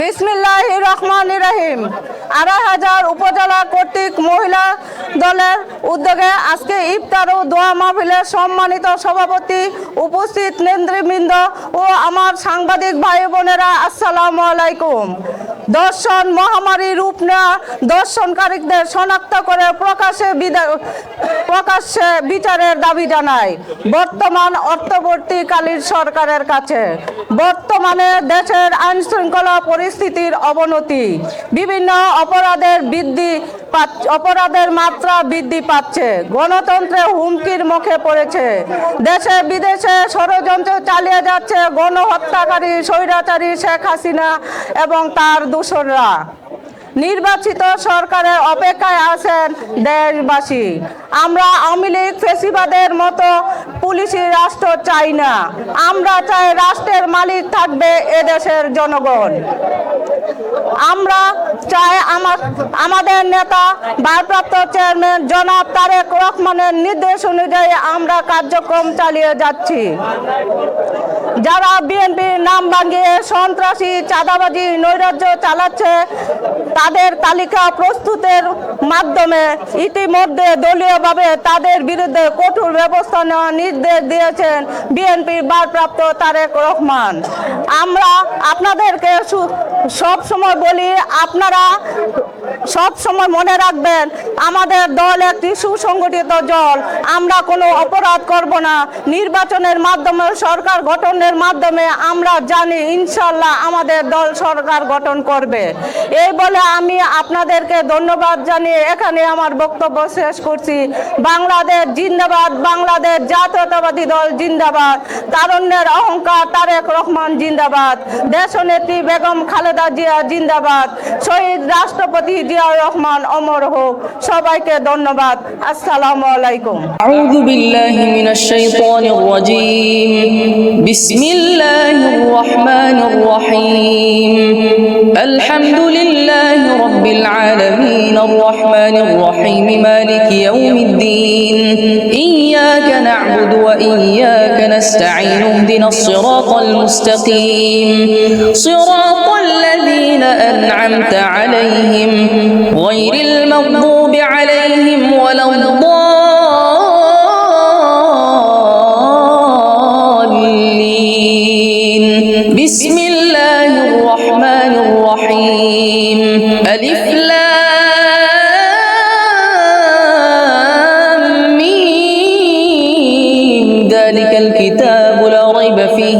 বিসমিল্লাহ রহমান রহিম। আড়াই হাজার উপজেলা কর্তৃক মহিলা দলের উদ্যোগে আজকে ইফতার ও দোয়া মাহফিলের সম্মানিত সভাপতি, উপস্থিত নেন্দ্রীবৃন্দ ও আমার সাংবাদিক ভাই বোনেরা, আসসালামু আলাইকুম। দর্শন মহামারী রূপ নেওয়া দর্শনকারীদের শনাক্ত করে প্রকাশে প্রকাশ্যে বিচারের দাবি জানায়। বর্তমান অর্থবর্তীকালীন সরকারের কাছে। বর্তমানে দেশের আইন শৃঙ্খলা পরিস্থিতির অবনতি। বিভিন্ন অপরাধের বৃদ্ধি অপরাধের মাত্রা বৃদ্ধি পাচ্ছে। গণতন্ত্রের হুমকির মুখে পড়েছে। দেশে বিদেশে ষড়যন্ত্র চালিয়ে যাচ্ছে গণহত্যাকারী, স্বৈরাচারী শেখ হাসিনা এবং তার দূষণরা নির্বাচিত সরকারের অপেক্ষায় আছেন দেশবাসী। আমরা আওয়ামী লীগ ফেসিবাদের মতো পুলিশি রাষ্ট্র চাই না। আমরা চাই রাষ্ট্রের মালিক থাকবে এদেশের জনগণ। আমরা চাই আমার, আমাদের নেতা, ভারপ্রাপ্ত চেয়ারম্যান জনাব তারেক রহমানের নির্দেশ অনুযায়ী আমরা কার্যক্রম চালিয়ে যাচ্ছি। যারা বিএনপির নাম ভাঙিয়ে সন্ত্রাসী, চাঁদাবাজি, নৈরাজ্য চালাচ্ছে, তাদের তালিকা প্রস্তুতের মাধ্যমে ইতিমধ্যে দলীয়ভাবে তাদের বিরুদ্ধে কঠোর ব্যবস্থা নেওয়ার নির্দেশ দিয়েছেন বিএনপির ভারপ্রাপ্ত তারেক রহমান। আমরা আপনাদেরকে সব সময় বলি, আপনারা সব সময় মনে রাখবেন, আমাদের দল একটি সুসংগঠিত দল। আমরা কোনো অপরাধ করব না। নির্বাচনের মাধ্যমে, সরকার গঠনের মাধ্যমে আমরা জানি ইনশাল্লাহ আমাদের দল সরকার গঠন করবে। এই বলে আমি আপনাদেরকে ধন্যবাদ জানিয়ে এখানে আমার বক্তব্য শেষ করছি। বাংলাদেশ জিন্দাবাদ, বাংলাদেশ জাতীয়তাবাদী দল জিন্দাবাদ, তারণ্যের অহংকার তারেক রহমান জিন্দাবাদ, দেশনেত্রী বেগম খালেদা জিয়া জিন্দাবাদ, শহীদ রাষ্ট্রপতি জিয়া রহমান অমর হোক সবাইকে ধন্যবাদ আসসালামু আলাইকুম أعوذ بالله من الشيطان الرجيم بسم الله الرحمن الرحيم الحمد لله رب العالمين الرحمن الرحيم مالك يوم الدين إياك نعبد وإياك نستعين اهدنا الصراط المستقيم صراط أنعمت عليهم غير المغضوب عليهم ولا الضالين. بسم الله الرحمن الرحيم. ألف لام.